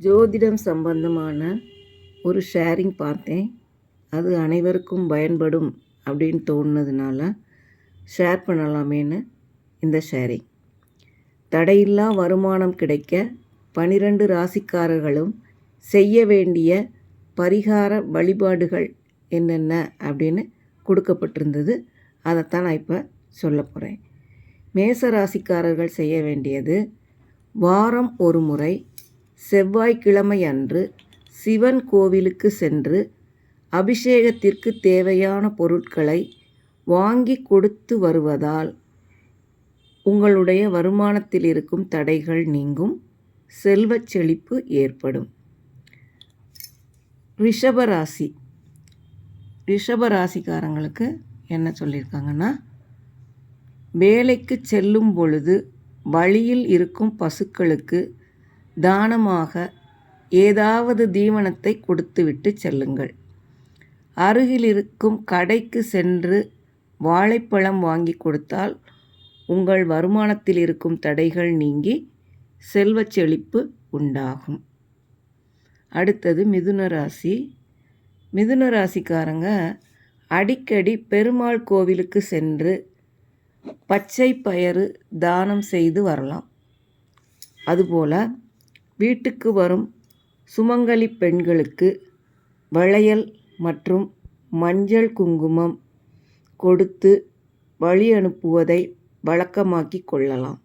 ஜோதிடம் சம்பந்தமான ஒரு ஷேரிங் பார்த்தேன். அது அனைவருக்கும் பயன்படும் அப்படின்னு தோணுனதுனால ஷேர் பண்ணலாமேன்னு இந்த ஷேரிங் தடையில்லா வருமானம் கிடைக்க பனிரெண்டு ராசிக்காரர்களும் செய்ய வேண்டிய பரிகார வழிபாடுகள் என்னென்ன அப்படின்னு கொடுக்கப்பட்டிருந்தது. அதைத்தான் நான் இப்போ சொல்ல போகிறேன் மேச ராசிக்காரர்கள் செய்ய வேண்டியது வாரம் ஒரு முறை செவ்வாய்க்கிழமை அன்று சிவன் கோவிலுக்கு சென்று அபிஷேகத்திற்கு தேவையான பொருட்களை வாங்கி கொடுத்து வருவதால் உங்களுடைய வருமானத்தில் இருக்கும் தடைகள் நீங்கும். செல்வச் செழிப்பு ஏற்படும். ரிஷபராசி ரிஷபராசிக்காரங்களுக்கு என்ன சொல்லியிருக்காங்கன்னா வேலைக்கு செல்லும் பொழுது வழியில் இருக்கும் பசுக்களுக்கு தானமாக ஏதாவது தீவனத்தை கொடுத்துவிட்டு செல்லுங்கள். அருகில் இருக்கும் கடைக்கு சென்று வாழைப்பழம் வாங்கி கொடுத்தால் உங்கள் வருமானத்தில் இருக்கும் தடைகள் நீங்கி செல்வச் செழிப்பு உண்டாகும். அடுத்தது மிதுன ராசி. மிதுன ராசிக்காரங்க அடிக்கடி பெருமாள் கோவிலுக்கு சென்று பச்சை பயறு தானம் செய்து வரலாம். அதுபோல் வீட்டுக்கு வரும் சுமங்கலி பெண்களுக்கு வளையல் மற்றும் மஞ்சள் குங்குமம் கொடுத்து வழி அனுப்புவதை வழக்கமாக்கி கொள்ளலாம்.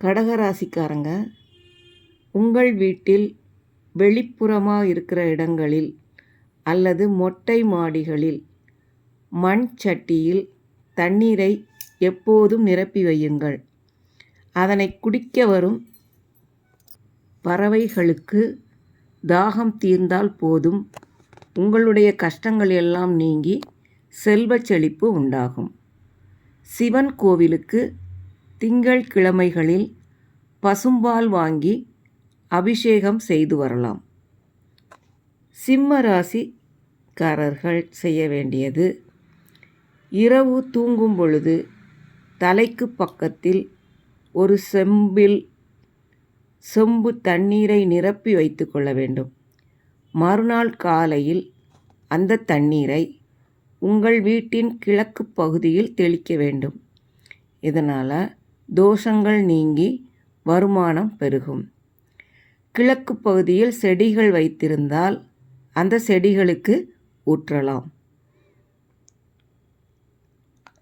கடகராசிக்காரங்க உங்கள் வீட்டில் வெளிப்புறமாக இருக்கிற இடங்களில் அல்லது மொட்டை மாடிகளில் மண் சட்டியில் தண்ணீரை எப்போதும் நிரப்பி வையுங்கள். அதனை குடிக்க வரும் பறவைகளுக்கு தாகம் தீர்ந்தால் போதும். உங்களுடைய கஷ்டங்கள் எல்லாம் நீங்கி செல்வச் செழிப்பு உண்டாகும். சிவன் கோவிலுக்கு திங்கள் கிழமைகளில் பசும்பால் வாங்கி அபிஷேகம் செய்து வரலாம். சிம்ம ராசிக்காரர்கள் செய்ய வேண்டியது இரவு தூங்கும் பொழுது தலைக்கு பக்கத்தில் ஒரு செம்பில் செம்பு தண்ணீரை நிரப்பி வைத்து கொள்ள வேண்டும். மறுநாள் காலையில் அந்த தண்ணீரை உங்கள் வீட்டின் கிழக்கு பகுதியில் தெளிக்க வேண்டும். இதனால் தோஷங்கள் நீங்கி வருமானம் பெருகும். கிழக்கு பகுதியில் செடிகள் வைத்திருந்தால் அந்த செடிகளுக்கு ஊற்றலாம்.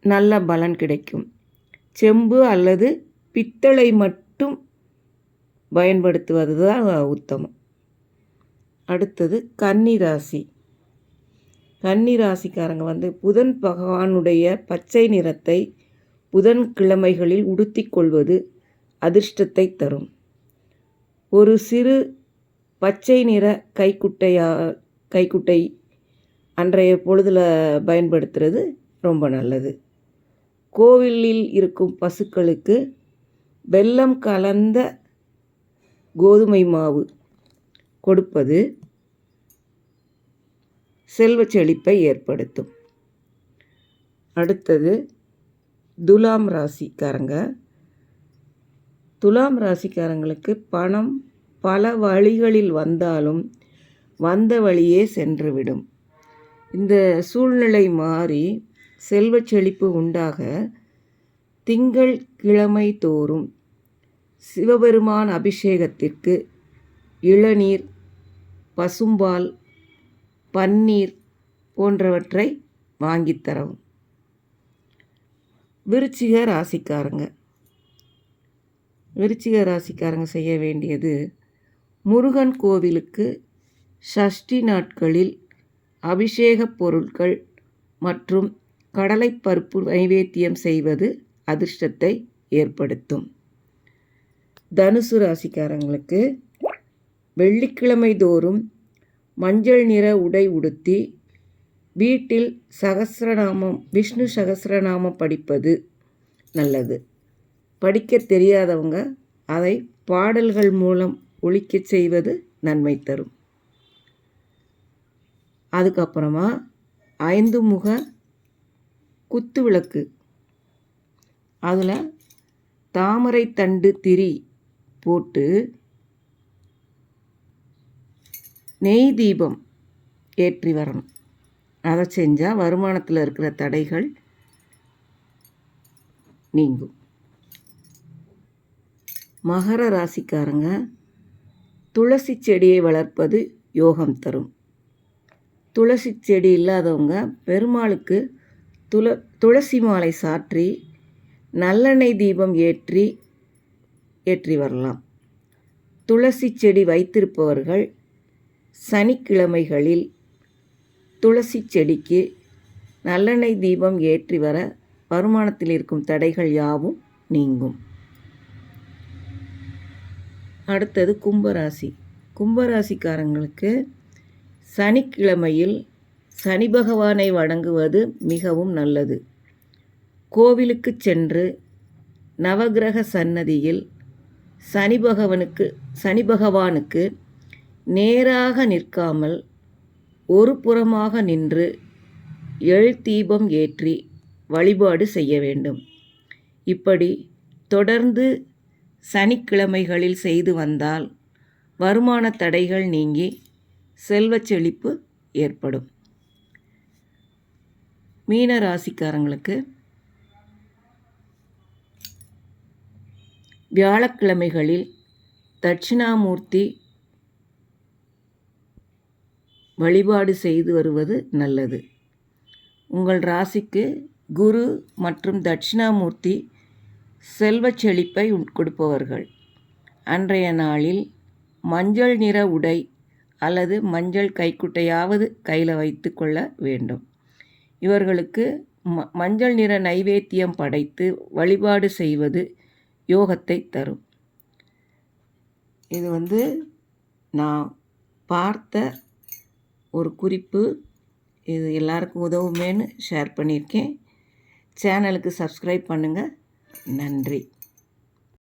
நல்ல பலன் கிடைக்கும். செம்பு அல்லது பித்தளை மட்டும் பயன்படுத்துவது தான் உத்தமம். அடுத்தது கன்னிராசி. கன்னிராசிக்காரங்க வந்து புதன் பகவானுடைய பச்சை நிறத்தை புதன் கிழமைகளில் உடுத்திக்கொள்வது அதிர்ஷ்டத்தை தரும். ஒரு சிறு பச்சை நிற கைக்குட்டையா கைக்குட்டை அன்றைய பொழுதில் பயன்படுத்துகிறது ரொம்ப நல்லது. கோவிலில் இருக்கும் பசுக்களுக்கு வெல்லம் கலந்த கோதுமை மாவு கொடுப்பது செல்வ செழிப்பை ஏற்படுத்தும். அடுத்தது துலாம் ராசிக்காரங்க. துலாம் ராசிக்காரங்களுக்கு பணம் பல வழிகளில் வந்தாலும் வந்த வழியே சென்றுவிடும். இந்த சூழ்நிலை மாறி செல்வச் செழிப்பு உண்டாக திங்கள் கிழமை தோறும் சிவபெருமான் அபிஷேகத்திற்கு இளநீர் பசும்பால் பன்னீர் போன்றவற்றை வாங்கித்தரவும் விருச்சிக ராசிக்காரங்க. விருச்சிக ராசிக்காரங்க செய்ய வேண்டியது முருகன் கோவிலுக்கு ஷஷ்டி நாட்களில் அபிஷேகப் பொருட்கள் மற்றும் கடலைப்பருப்பு நைவேத்தியம் செய்வது அதிர்ஷ்டத்தை ஏற்படுத்தும். தனுசு ராசிக்காரங்களுக்கு வெள்ளிக்கிழமை தோறும் மஞ்சள் நிற உடை உடுத்தி வீட்டில் சகசிரநாமம் விஷ்ணு சகசிரநாமம் படிப்பது நல்லது. படிக்க தெரியாதவங்க அதை பாடல்கள் மூலம் ஒழிக்கச் செய்வது நன்மை தரும். அதுக்கப்புறமா ஐந்து முக குத்து விளக்கு. அதில் தாமரை தண்டு திரி போட்டு நெய் தீபம் ஏற்றி வரணும். அதை செஞ்சால் வருமானத்தில் இருக்கிற தடைகள் நீங்கும். மகர ராசிக்காரங்க துளசி செடியை வளர்ப்பது யோகம் தரும். துளசி செடி இல்லாதவங்க பெருமாளுக்கு துள துளசி மாலை சாற்றி நல்லெண்ணெய் தீபம் ஏற்றி ஏற்றி வரலாம். துளசி செடி வைத்திருப்பவர்கள் சனிக்கிழமைகளில் துளசி செடிக்கு நல்லெண்ணெய் தீபம் ஏற்றி வர வருமானத்தில் இருக்கும் தடைகள் யாவும் நீங்கும். அடுத்தது கும்பராசி. கும்பராசிக்காரங்களுக்கு சனிக்கிழமையில் சனி பகவானை வணங்குவது மிகவும் நல்லது. கோவிலுக்கு சென்று நவகிரக சன்னதியில் சனி பகவனுக்கு சனி பகவானுக்கு நேராக நிற்காமல் ஒரு புறமாக நின்று எள் தீபம் ஏற்றி வழிபாடு செய்ய வேண்டும். இப்படி தொடர்ந்து சனிக்கிழமைகளில் செய்து வந்தால் வருமான தடைகள் நீங்கி செல்வச் செழிப்பு ஏற்படும். மீன ராசிக்காரங்களுக்கு வியாழக்கிழமைகளில் தட்சிணாமூர்த்தி வழிபாடு செய்து வருவது நல்லது. உங்கள் ராசிக்கு குரு மற்றும் தட்சிணாமூர்த்தி செல்வச் செழிப்பை கொடுப்பவர்கள். அன்றைய நாளில் மஞ்சள் நிற உடை அல்லது மஞ்சள் கைக்குட்டையாவது கையில் வைத்து கொள்ள வேண்டும். இவர்களுக்கு ம மஞ்சள் நிற நைவேத்தியம் படைத்து வழிபாடு செய்வது யோகத்தை தரும். இது வந்து நான் பார்த்த ஒரு குறிப்பு. இது எல்லாருக்கும் உதவுமேன்னு ஷேர் பண்ணியிருக்கேன். சேனலுக்கு சப்ஸ்கிரைப் பண்ணுங்கள் நன்றி.